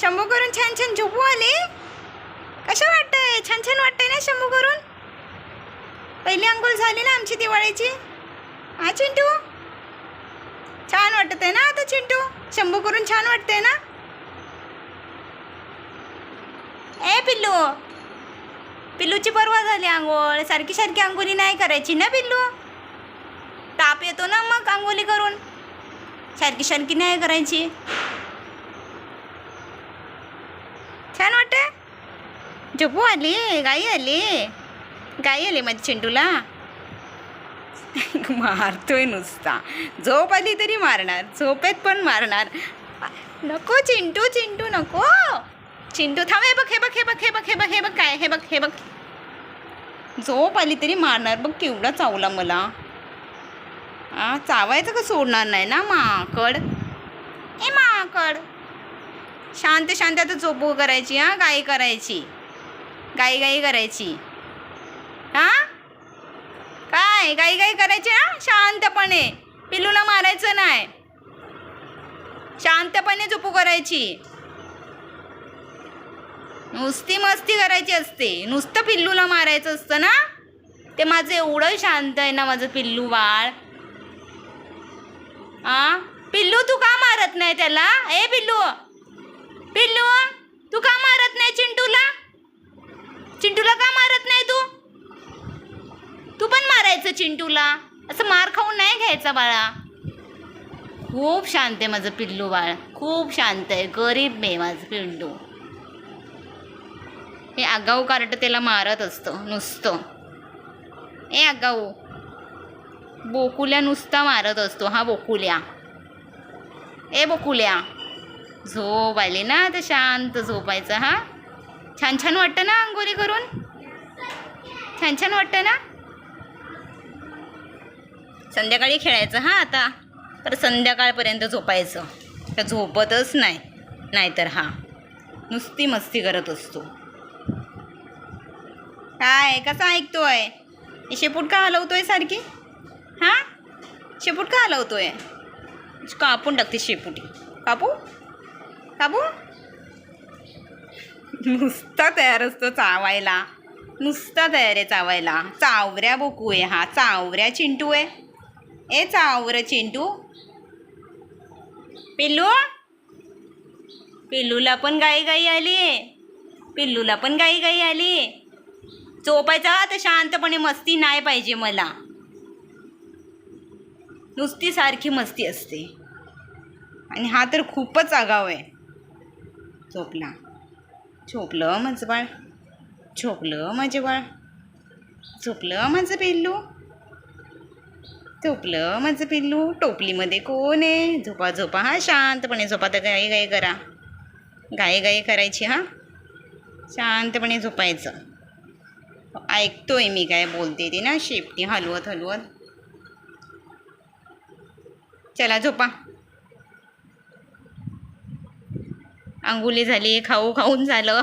शंभू करून छान छान झोपू आले. कसं वाटतंय? छान छान वाटतंय ना शंभू करून पहिली अंघोळ झाली ना आमची दिवाळीची? हा चिंटू? छान वाटत आहे ना आता चिंटू? शंभू करून छान वाटतंय ना? ए पिल्लू! पिल्लूची परवा झाली आंघोळ. सारखी सारखी आंघोळी नाही करायची ना पिल्लू? ताप येतो ना मग आंघोळी करून. सारखी सारखी नाही करायची छान वाटते झोपू आली गाई आली? गाई आली माझ्या चिंटूला? मारतोय नुसता. झोप आली तरी मारणार झोपेत पण मारणार. नको चिंटू चिंटू नको. चिंटू थांब हे बघ हे बघ हे बघ हे बघ हे बघ हे बघ काय हे बघ हे बघ. झोप आली तरी मारणार बघ केवढा चावला मला. आ चावायचं का सोडणार नाही ना माकड? ए माकड. शांत शांत आता झोपू करायची हा गाई करायची. गाई गाई करायची. हा? काय? गाई गाई करायची हां? शांतपणे. पिल्लूला मारायचं नाही. शांतपणे चुपू करायची. नुसती मस्ती करायची असते. नुसतं पिल्लूला मारायचं असतं ना? ते माझं एवढं शांत आहे ना माझं पिल्लू बाळ. आ? पिल्लू तू का मारत नाही त्याला? ए पिल्लू! पिल्लू तू का मारत नाही चिंटूला चिंटूला का मारत नाही तू तू घ्यायचं चिंटूला? असं मार खाऊन नाही घ्यायचा बाळा. खूप शांत आहे माझं पिल्लू बाळ. खूप शांत आहे. गरीब आहे माझं पिल्लू. हे आगाऊ कार्ट त्याला मारत असतं नुसतं. ए आगाऊ. बोकुल्या नुसता मारत असतो. हा बोकुल्या. ए बोकुल्या. झोप आली ना तर शांत झोपायचं हा? छान छान वाटतं ना अंघोरी करून? छान छान वाटतं ना? संध्याकाळी खेळायचं हा आता. तर संध्याकाळपर्यंत झोपायचं. तर झोपतच नाही. नाहीतर हा. नुसती मस्ती करत असतो. काय? कसा ऐकतो आहे शेपूट का हलवतोय सारखी? हां? शेपूट का हलवतोय? कापून टाकते शेपुटी. कापू? कापू? नुसता तयार असतो चावायला. नुसता तयार आहे चावायला. चावऱ्या बोकू आहे हा. चावऱ्या चिंटू आहे. ए चावर चिंटू पिल्लू पिल्लूला पण गाई गाई आली पिल्लूला पण गाई गाई आली झोपायचा तर शांतपणे मस्ती नाही पाहिजे मला नुसती सारखी मस्ती असते आणि हा तर खूपच आगाव आहे झोपला झोपलं माझं बाळ झोपलं माझं बाळ झोपलं माझं पिल्लू झोपलं माझं पिल्लू. टोपलीमध्ये कोण आहे? झोपा झोपा. हा शांतपणे झोपा. तर गाई गाई करा. गाई गाई करायची हा? शांतपणे झोपायचं. ऐकतोय मी काय बोलते ते ना शेपटी. हलवत हलवत. चला झोपा. अंघोळी झाली खाऊ खाऊन झालं.